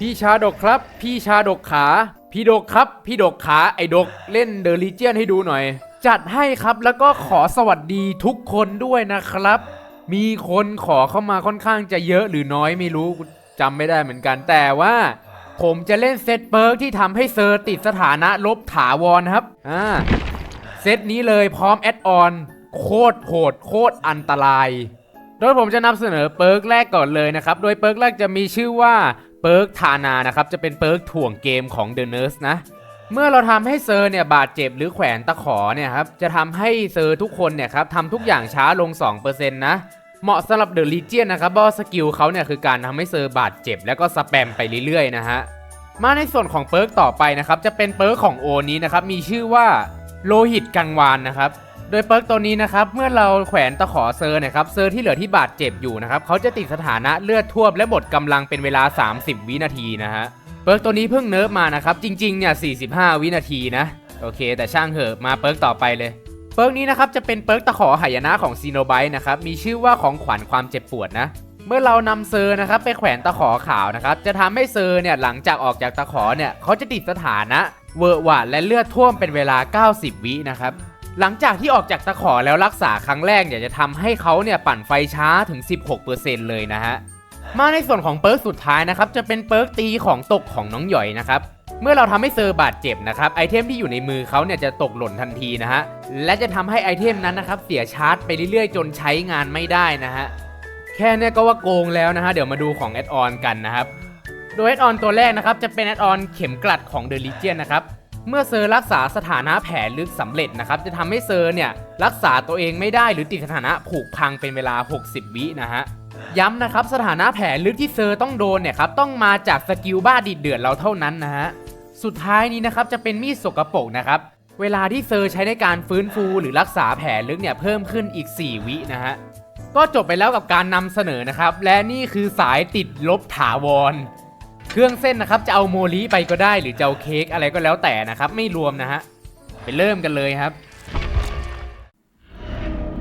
พี่ชาดกครับ พี่ชาดกขา พี่ดกครับ พี่ดกขาไอ้ดกเล่นเดอะลีเจียนให้ดูหน่อย จัดให้ครับแล้วก็ขอสวัสดีทุกคนด้วยนะครับ มีคนขอเข้ามาค่อนข้างจะเยอะหรือน้อยไม่รู้จำไม่ได้เหมือนกันแต่ว่า ผมจะเล่นเซตเปิร์กที่ทำให้เซอร์ติดสถานะลบถาวรครับอ่าเซตนี้เลยพร้อมแอดออนโคตรโหดโคตรอันตราย โดยผมจะนำเสนอเปิร์กแรกก่อนเลยนะครับ โดยเปิร์กแรกจะมีชื่อว่า เปิร์กทานานะครับจะเป็นเปิร์กถ่วงเกมของ The Nurse นะเมื่อเราทำให้เซอร์เนี่ยบาดเจ็บหรือแขวนตะขอเนี่ยครับจะทำให้เซอร์ทุกคนเนี่ยครับทำทุกอย่างช้าลง 2%นะเหมาะสำหรับเดอะลีเจียนนะครับเพราะสกิลเขาเนี่ยคือการทำให้เซอร์บาดเจ็บ แล้วก็สแปมไปเรื่อยๆนะฮะมาในส่วนของเปิร์กต่อไปนะครับจะเป็นเปิร์กของโอนี้นะครับมีชื่อว่าโลหิตกังวานนะครับ โดยเปิร์กตัวนี้นะครับเมื่อเราแขวนตะขอเซอร์นะครับเซอร์ที่เหลือที่บาดเจ็บอยู่นะครับเขาจะติดสถานะเลือดท่วมและหมดกำลังเป็นเวลา 30 วินาทีนะฮะเปิร์กตัวนี้เพิ่งเนิร์ฟมานะครับจริงๆเนี่ย45 วินาทีนะโอเค แต่ช่างเหอะมาเปิร์กต่อไปเลยเปิร์กนี้นะครับจะเป็นเปิร์กตะขอหายนะของซีโนไบต์นะครับมีชื่อว่าของขวัญความเจ็บปวดนะเมื่อเรานำเซอร์นะครับไปแขวนตะขอขาวนะครับจะทำให้เซอร์เนี่ยหลังจากออกจากตะขอเนี่ยเขาจะติดสถานะเวอร์หวาดและเลือดท่วมเป็นเวลา 90 วินะครับ หลังจากที่ออกจากตะขอแล้วรักษาครั้งแรกเนี่ยจะทำให้เขาเนี่ยปั่นไฟช้าถึง 16%เลยนะฮะมาในส่วนของเปิร์กสุดท้ายนะครับจะเป็นเปิร์กตีของตกของน้องหย่อยนะครับเมื่อเราทำให้เซอร์บาดเจ็บนะครับไอเทมที่อยู่ในมือเขาเนี่ยจะตกหล่นทันทีนะฮะและจะทำให้ไอเทมนั้นนะครับเสียชาร์จไปเรื่อยๆ จนใช้งานไม่ได้นะฮะแค่นี้ก็ว่าโกงแล้วนะฮะเดี๋ยวมาดูของแอดออนกันนะครับโดยแอดออนตัวแรกนะครับจะเป็นแอดออนเข็มกลัดของ The Legion นะครับ เมื่อเซอร์รักษาสถานะแผลลึกสำเร็จนะครับ จะทำให้เซอร์เนี่ยรักษาตัวเองไม่ได้หรือติดสถานะผูกพังเป็นเวลา 60 วินะฮะย้ำนะครับสถานะแผลลึกที่เซอร์ต้องโดนเนี่ยครับต้องมาจากสกิลบ้าดิดเดือดเราเท่านั้นนะฮะสุดท้ายนี้นะครับจะเป็นมีดสกปรกนะครับเวลาที่เซอร์ใช้ในการฟื้นฟูหรือรักษาแผลลึกเนี่ยเพิ่มขึ้นอีก 4 วินะฮะก็จบไปแล้วกับการนำเสนอนะครับ และนี่คือสายติดลบถาวร เครื่องเส้นนะครับจะเอาโมลิไปก็ได้ หรือจะเอาเค้กอะไรก็แล้วแต่นะครับ ไม่รวมนะฮะไปเริ่มกันเลยครับ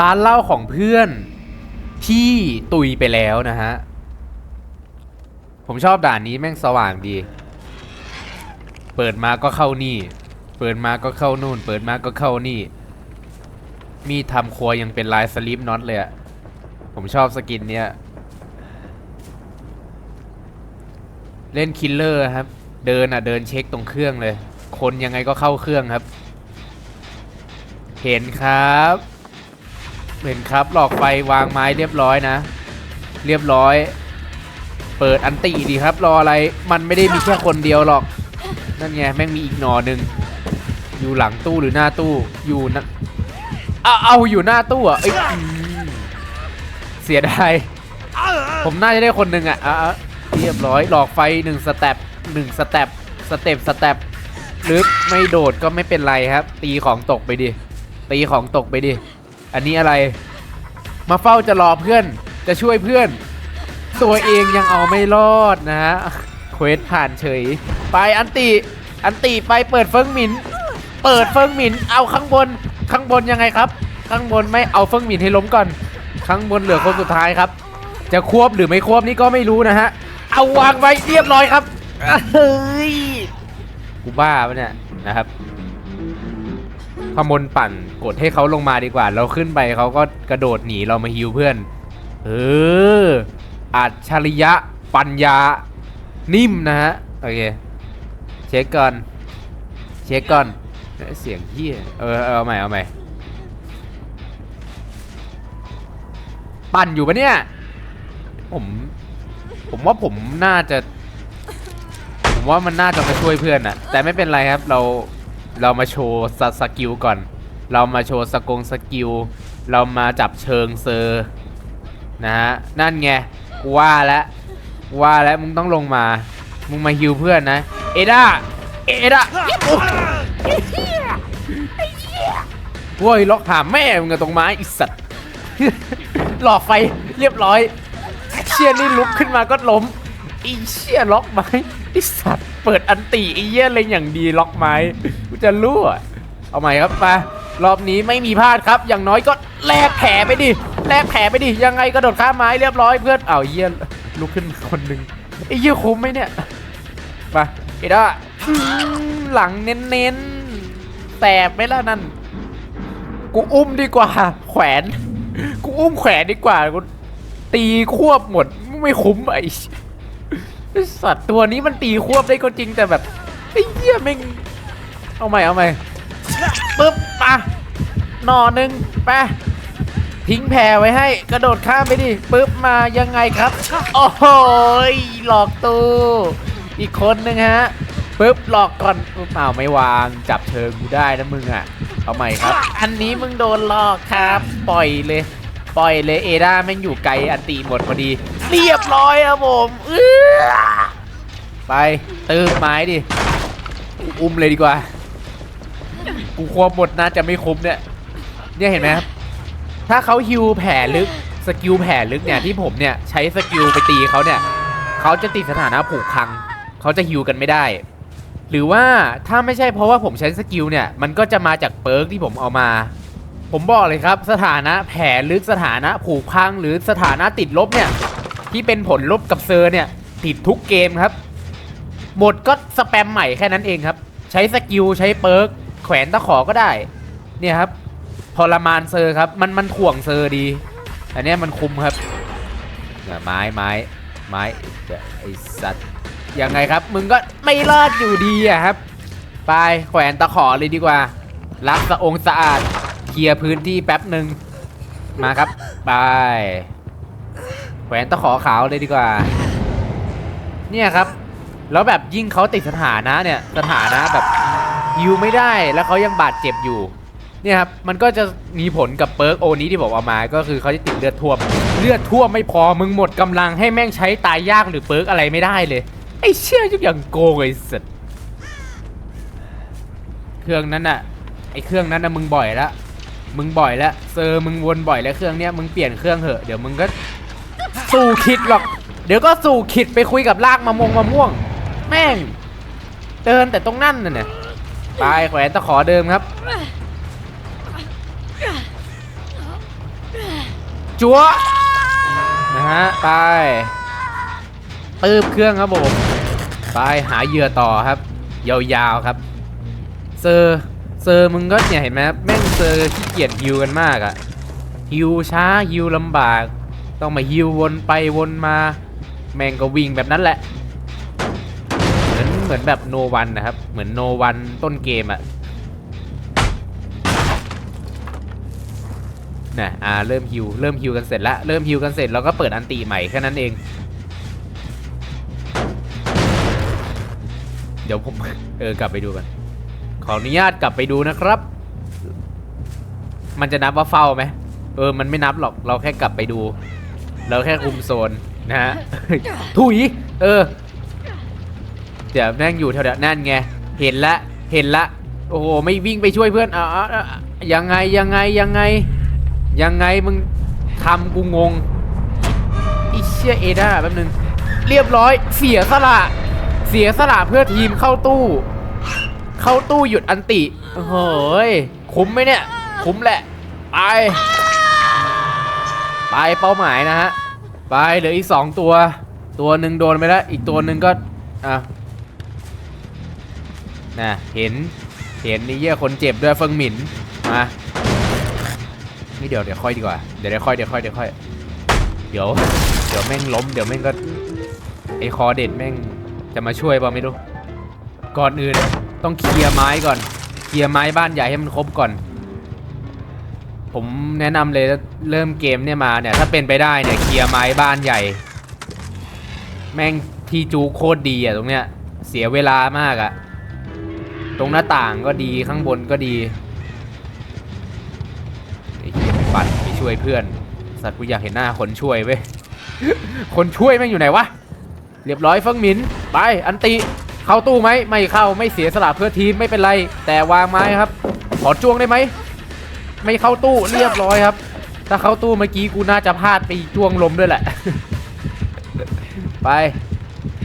ร้านเหล้าของเพื่อนที่ตุยไปแล้วนะฮะผมชอบด่านนี้แม่งสว่างดี เปิดมาก็เข้านี่ เปิดมาก็เข้านู่น เปิดมาก็เข้านี่ มีทำครัวยังเป็นลายสลิปน็อตเลยอะผมชอบสกินเนี้ย เล่นคิลเลอร์ครับ เดินอะเดินเช็คตรงเครื่องเลย คนยังไงก็เข้าเครื่องครับ เห็นครับ เห็นครับหลอกไฟวางไม้เรียบร้อยนะ เรียบร้อย เปิดอันติดีครับ รออะไรมันไม่ได้มีแค่คนเดียวหรอก นั่นไงแม่งมีอีกหนอหนึ่งอยู่หลังตู้หรือหน้าตู้อยู่นะเอาเอาอยู่หน้าตู้อะเสียดายผมน่าจะได้คนหนึ่งอะอะอะเรียบร้อยหลอกไฟหนึ่งสเต็ปหนึ่งสเต็ปสเต็ปสเต็ปหรือไม่โดดก็ไม่เป็นไรครับ ตีของตกไปดิ ตีของตกไปดิ อันนี้อะไร มาเฝ้าจะรอเพื่อนจะช่วยเพื่อน ตัวเองยังเอาไม่รอดนะฮะเควสผ่านเฉย ไปอันติอันติไปเปิดเฟิงหมิน เปิดเฟิงหมิน เอาข้างบน ข้างบนยังไงครับ ข้างบนไม่เอาเฟิงหมินให้ล้มก่อน ข้างบนเหลือคนสุดท้ายครับ จะควบหรือไม่ควบนี่ก็ไม่รู้นะฮะ เอาวางไว้เรียบร้อยครับเฮ้ยกูบ้าปะเนี่ยนะครับพมลปั่นกดให้เขาลงมาดีกว่า เราขึ้นไปเขาก็กระโดดหนีเรามาฮิวเพื่อน เอออัจฉริยะปัญญานิ่มนะฮะ โอเค เช็คก่อน เช็คก่อนเอ้ยเสียงเฮียเออเอาใหม่เอาใหม่ปั่นอยู่ปะเนี่ย ผม ผมว่าผมน่าจะ ผมว่ามันน่าจะมาช่วยเพื่อนอะแต่ไม่เป็นไรครับเราเรามาโชว์สสกิลก่อน เรามาโชว์สกงสกิล เรามาจับเชิงเซอร์นะฮะนั่นไงกูว่าแล้วว่าแล้วมึงต้องลงมา มึงมาฮิวเพื่อนนะ เอดาเอดาโอ้โว้ยล็อกหาแม่มึงกับตรงไม้ไอิสัตว์หลอกไฟเรียบร้อย เชี่ยนี่ลุกขึ้นมาก็ล้มไอีเชี่ยล็อกไม้ไอสัตว์เปิดอันตีไอเยี่ยอะไรอย่างดีล็อกไม้กูจะรู้อะเอาใหม่ครับมารอบนี้ไม่มีพลาดครับ อย่างน้อยก็แลกแผลไปดิแลกแผลไปดิยังไงกระโดดข้ามไม้เรียบร้อยเพื่อนเอาเยี่ยลุกขึ้นคนหนึ่งไอเยี่ยคุ้มไหมเนี่ยมาเอด้าหลังเน้นๆแสบไหมล่ะนั่นกูอุ้มดีกว่า แขวน กูอุ้มแขวนดีกว่ากู ตีควบหมดไม่คุ้มไอ้สัตว์ตัวนี้มันตีควบได้ก็จริงแต่แบบไอ้เหี้ยแม่งเอาใหม่เอาใหม่ปึ๊บมาหนอหนึ่งไปทิ้งแพรไว้ให้ กระโดดข้ามไปดิปึ๊บมายังไงครับ โอ้โหยหลอกตูอีกคนนึงฮะปึ๊บหลอกก่อนเปล่าไม่วางจับเชิงกูได้นะมึงอะเอาใหม่ครับ อันนี้มึงโดนหลอกครับ ปล่อยเลย ปล่อยเลยเอด้าแม่งอยู่ไกลอันตีหมดพอดี เรียบร้อยครับผมไปเติมไม้ดิอุ้มเลยดีกว่า กูควบหมดน่าจะไม่คุ้มเนี่ย เนี่ยเห็นไหมครับ ถ้าเขาฮิวแผลลึกสกิลแผลลึกเนี่ยที่ผมเนี่ยใช้สกิลไปตีเขาเนี่ยเขาจะติดสถานะผูกพังเขาจะฮิวกันไม่ได้ หรือว่าถ้าไม่ใช่เพราะว่าผมใช้สกิลเนี่ยมันก็จะมาจากเปิร์กที่ผมเอามา ผมบอกเลยครับ สถานะแผลลึกสถานะผูกพังหรือสถานะติดลบเนี่ย ที่เป็นผลลบกับเซอร์เนี่ย ติดทุกเกมครับ หมดก็สแปมใหม่แค่นั้นเองครับ ใช้สกิลใช้เปิร์กแขวนตะขอก็ได้ เนี่ยครับทรมานเซอร์ครับ มันมันถ่วงเซอร์ดี อันเนี้ยมันคุมครับเนี่ยไม้ไม้ไม้ไอสัตว์ยังไงครับ มึงก็ไม่รอดอยู่ดีอะครับ ไปแขวนตะขอเลยดีกว่ารักสะองสะอาด ลียร์พื้นที่แป๊บหนึ่งมาครับไปแขวนตะขอขาวเลยดีกว่า เนี่ยครับ แล้วแบบยิ่งเขาติดสถานะเนี่ยสถานะแบบยิวไม่ได้แล้วเขายังบาดเจ็บอยู่เนี่ยครับมันก็จะมีผลกับเปิร์กโอนี้ที่ผมเอามาก็คือเขาจะติดเลือดท่วม เลือดท่วมไม่พอมึงหมดกำลังให้แม่งใช้ตายยากหรือเปิร์กอะไรไม่ได้เลยไอ้เชี่ยทุกอย่างโกงไอ้สัสเครื่องนั้นน่ะไอ้เครื่องนั้นน่ะมึงบ่อยละ มึงบ่อยแล้วเซอร์มึงวนบ่อยแล้วเครื่องเนี้ยมึงเปลี่ยนเครื่องเถอะเดี๋ยวมึงก็สู่คิดหรอก เดี๋ยวก็สู่คิดไปคุยกับลากมะมงมะม่วง แม่ง เดินแต่ตรงนั่นน่ะเนี่ยไปแขวนตะขอเดิมครับ จัวนะฮะไปตืบเครื่องครับผมไปหาเหยื่อต่อครับ ยาวๆครับ เซอร์ เซอร์มึงก็เนี่ยเห็นไหมแม่งเซอร์ขี้เกียจฮิวกันมากอะฮิวช้าฮิวลำบาก ต้องมาฮิววนไปวนมา แม่งก็วิ่งแบบนั้นแหละ เหมือนเหมือนแบบโนวันนะครับ เหมือนโนวันต้นเกมอะนะอ่าเริ่มฮิวเริ่มฮิวกันเสร็จแล้วเริ่มฮิวกันเสร็จเราก็เปิดอันตีใหม่แค่นั้นเอง เดี๋ยวผมเออกลับไปดูกัน ขออนุญาตกลับไปดูนะครับ มันจะนับว่าเฝ้าไหมเออ มันไม่นับหรอก เราแค่กลับไปดู เราแค่คุมโซนนะฮะ ถุย เออ เดี๋ยวแม่งอยู่แถวๆนั่นไง เห็นละ เห็นละ โอ้โห ไม่วิ่งไปช่วยเพื่อนอ่าอ่าอ่ายังไง ยังไง ยังไง ยังไงมึงทำกูงงอีเชียเอด้าแป๊บนึง เรียบร้อย เสียสละ เสียสละเพื่อทีมเข้าตู้ เข้าตู้หยุดอันติโอ้ย คุ้มไหมเนี่ย คุ้มแหละ ไป ไปเป้าหมายนะฮะ ไปเหลืออีกสองตัว ตัวหนึ่งโดนไปแล้ว อีกตัวหนึ่งก็ อะน่ะเห็น เห็นนี่เยี่ยคนเจ็บด้วยเฟิงหมิน มานี่เดี๋ยวเดี๋ยวค่อยดีกว่า เดี๋ยวเดี๋ยวค่อยเดี๋ยวค่อยเดี๋ยวค่อย เดี๋ยว เดี๋ยวแม่งล้ม เดี๋ยวแม่งก็ไอคอเด็ดแม่งจะมาช่วยเปล่าไม่รู้ ก่อนอื่น ต้องเคลียร์ไม้ก่อน เคลียร์ไม้บ้านใหญ่ให้มันครบก่อน ผมแนะนำเลยเริ่มเกมเนี่ยมาเนี่ยถ้าเป็นไปได้เนี่ยเคลียร์ไม้บ้านใหญ่ แม่งที่จูโคตรดีอะตรงเนี้ย เสียเวลามากอะตรงหน้าต่างก็ดีข้างบนก็ดีไอ้เหี้ยไปปัดไปช่วยเพื่อน สัตว์กูอยากเห็นหน้าคนช่วยเว้ย คนช่วยแม่งอยู่ไหนวะ เรียบร้อยเฟิงหมิน ไป อันติ เข้าตู้ไหมไม่เข้าไม่เสียสละเพื่อทีมไม่เป็นไร แต่วางไม้ครับ ขอจ้วงได้ไหมไม่เข้าตู้เรียบร้อยครับ ถ้าเข้าตู้เมื่อกี้กูน่าจะพลาดไปจ้วงลมด้วยแหละ ไป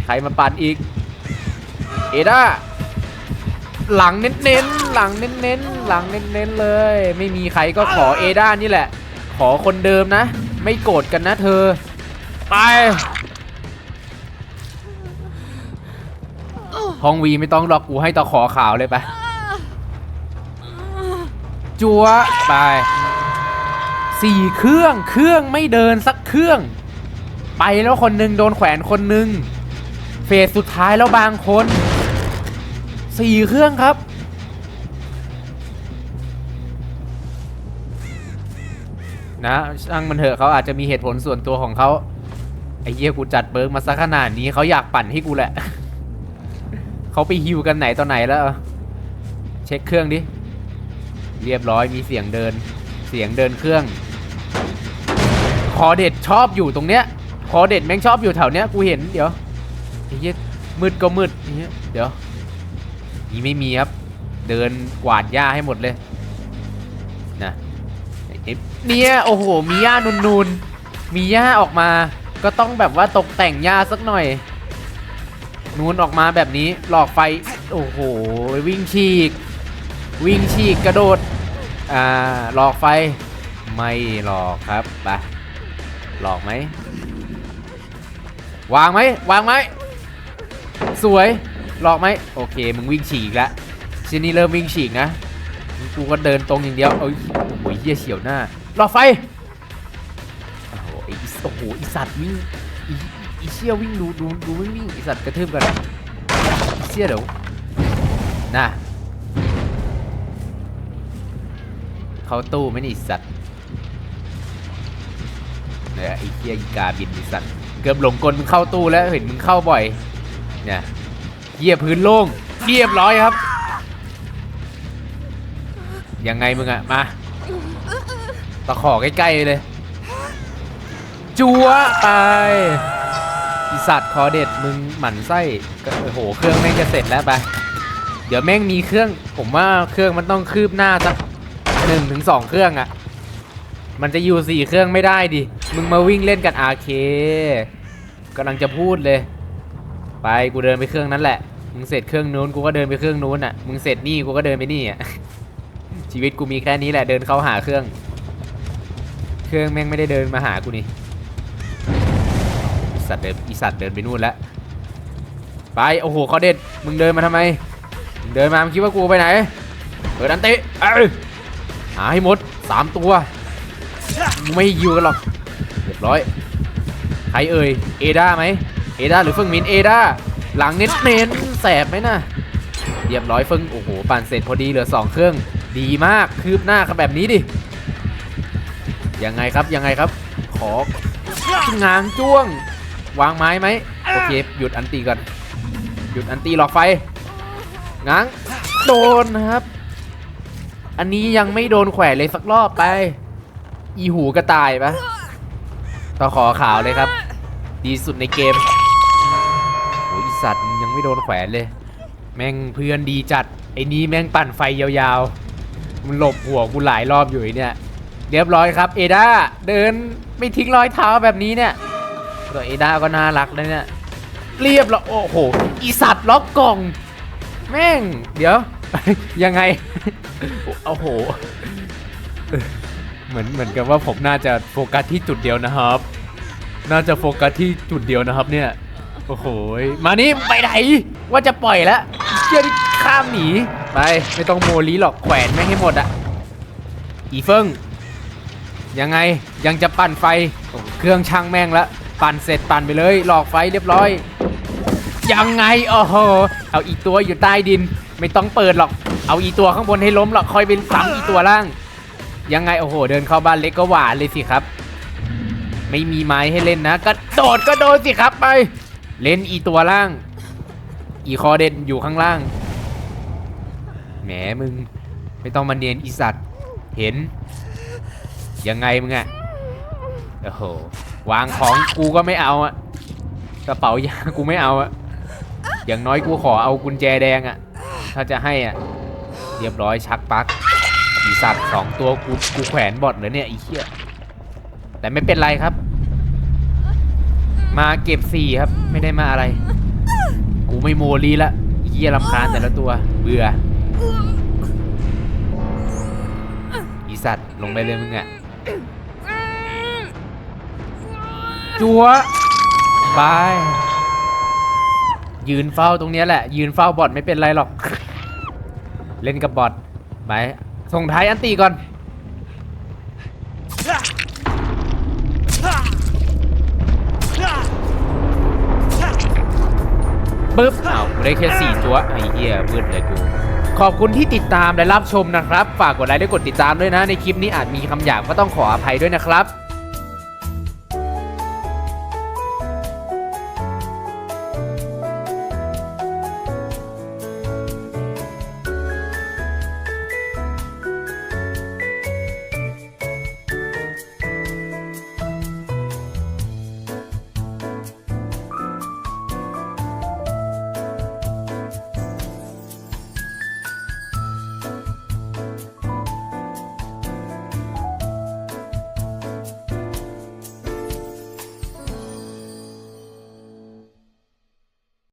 ใครมาปั่นอีก เอด้าหลังเน้นๆหลังเน้นๆหลังเน้นๆเลย ไม่มีใครก็ขอเอด้านี่แหละ ขอคนเดิมนะ ไม่โกรธกันนะเธอ ไป ห้องวีไม่ต้องหรอกกูให้ตะขอขาวเลยไปจัวไปสี่เครื่องเครื่องไม่เดินสักเครื่อง ไปแล้วคนหนึ่งโดนแขวนคนหนึ่งเฟสสุดท้ายแล้วบางคนสี่เครื่องครับนะช่างมันเถอะเขาอาจจะมีเหตุผลส่วนตัวของเขาไอ้เหี้ยกูจัดเบิร์กมาสักขนาดนี้เขาอยากปั่นให้กูแหละ เขาไปฮิวกันไหนตอนไหนแล้ว เช็คเครื่องดิ เรียบร้อยมีเสียงเดิน เสียงเดินเครื่อง คอเด็ดชอบอยู่ตรงเนี้ย คอเด็ดแม่งชอบอยู่แถวเนี้ยกูเห็นเดี๋ยวไอ้เหี้ยมืดก็มืดเหี้ยเดี๋ยวนี่ไม่มีครับ เดินกวาดหญ้าให้หมดเลยนะเนี่ยโอ้โหมีหญ้านูนๆมีหญ้าออกมา ก็ต้องแบบว่าตกแต่งหญ้าสักหน่อย นูนออกมาแบบนี้หลอกไฟ โอ้โห วิ่งฉีก วิ่งฉีกกระโดด อ่า หลอกไฟ ไม่หลอกครับไปหลอกไหม วางไหม วางไหม สวย หลอกไหม โอเค มึงวิ่งฉีกแล้วชินี่เริ่มวิ่งฉีกนะ กูก็เดินตรงอย่างเดียว เอ้ยโอ้โหเหี้ยเฉียวหน้า หลอกไฟ โอ้โหไอ้โอ้โหไอสัตว์วิ่ง อีอีเชี่ยวิ่งดูดูดูวิ่งวิ่งไอสัตว์กระทืบกันไอเชี่ยเดี๋ยวน่ะเข้าตู้ไม่นี่สัตว์เนี่ยไอ้เหี้ยอีกาบินไอ้สัตว์เกือบหลงกลมึงเข้าตู้แล้วเห็นมึงเข้าบ่อยเนี่ยเหี้ยพื้นโล่งเรียบร้อยครับ ยังไงมึงอะมาตะขอใกล้ๆเลย จัวไป อีสัตว์คอเด็ดมึงหมั่นไส้โอ้โห เครื่องแม่งจะเสร็จแล้วไปเดี๋ยวแม่งมีเครื่อง ผมว่าเครื่องมันต้องคืบหน้าสักหนึ่งถึงสองเครื่องอะมันจะอยู่สี่เครื่องไม่ได้ดิมึงมาวิ่งเล่นกันอาเคกำลังจะพูดเลย ไปกูเดินไปเครื่องนั้นแหละมึงเสร็จเครื่องนู้นกูก็เดินไปเครื่องนู้นอะมึงเสร็จนี่กูก็เดินไปนี่อะชีวิตกูมีแค่นี้แหละเดินเข้าหาเครื่อง เครื่องแม่งไม่ได้เดินมาหากูนี่ สัตว์เดินอีสัตว์เดินไปนู่นแล้วไปโอ้โหเขาเด็ดมึงเดินมาทำไมมึงเดินมามึงคิดว่ากูไปไหนเปิดอันติเอ้ยหาให้หมดสามตัวไม่ยิวกันหรอกเรียบร้อยใครเอ่ยเอด้าไหมเอด้าหรือเฟิงมินเอด้าหลังเน้นเน้นแสบไหมนะเรียบร้อยเฟิงโอ้โหปั่นเสร็จพอดีเหลือ2เครื่องดีมากคืบหน้ากันแบบนี้ดิยังไงครับยังไงครับ ของางจ้วง วางไม้ไหมโอเคหยุดอันตีก่อน หยุดอันตีหลอกไฟง้างโดนนะครับ อันนี้ยังไม่โดนแขวนเลยสักรอบไป อีหูกระต่ายปะต่อขอขาวเลยครับ ดีสุดในเกมโอ้ยสัตว์ยังไม่โดนแขวนเลย แม่งเพื่อนดีจัด ไอ้นี้แม่งปั่นไฟยาวๆ มันหลบหัวกูหลายรอบอยู่เนี่ย เรียบร้อยครับ เอดาเดินไม่ทิ้งรอยเท้าแบบนี้เนี่ย ตัวเอดาก็น่ารักนะเนี่ยเรียบร้อโอ้โหอีสัตว์ล็อกกล่อง แม่ง เดี๋ยว ยังไงโอ้โหเหมือนเหมือนกับว่าผมน่าจะโฟกัสที่จุดเดียวนะครับ น่าจะโฟกัสที่จุดเดียวนะครับเนี่ยโอ้โหมานี่ไปไหนว่าจะปล่อยแล้วเชื่อที่ข้ามหนีไปไม่ต้องโมลีหรอกแขวนแม่งให้หมดอะอีเฟิงยังไงยังจะปั่นไฟเครื่องช่างแม่งละ ปั่นเสร็จปั่นไปเลย หลอกไฟเรียบร้อย ยังไงโอ้โหเอาอีตัวอยู่ใต้ดิน ไม่ต้องเปิดหรอก เอาอีตัวข้างบนให้ล้มหรอกคอยเป็นซ้ำอีตัวล่าง ยังไงโอ้โห เดินเข้าบ้านเล็กก็หวานเลยสิครับ ไม่มีไม้ให้เล่นนะกระโดดก็โดดสิครับไป เล่นอีตัวล่าง อีคอเด่นอยู่ข้างล่างแหมมึงไม่ต้องมาเนียนอีสัตว์เห็น ยังไงมึงอะโอ้โห วางของกูก็ไม่เอาอะกระเป๋ายากูไม่เอาอะอย่างน้อยกูขอเอากุญแจแดงอะถ้าจะให้อะเรียบร้อยชักปลั๊กอีสัตว์สองตัวกูกูแขวนบอดเลยเนี่ยไอีเหี้ยแต่ไม่เป็นไรครับ มาเก็บสี่ครับ ไม่ได้มาอะไร กูไม่โมลีละไอ้เหี้ยลำคาญแต่ละตัว เบื่ออีสัตว์ลงไปเลยมึงอะ จัวไป ยืนเฝ้าตรงนี้แหละ ยืนเฝ้าบอทไม่เป็นไรหรอก เล่นกับบอทไปส่งท้ายอันตีก่อนปึ๊บอ้าวได้แค่สี่ตัวไอ้เหี้ยมืดเลยกู ขอบคุณที่ติดตามและรับชมนะครับ ฝากกดไลค์และกดติดตามด้วยนะ ในคลิปนี้อาจมีคำหยาบก็ต้องขออภัยด้วยนะครับ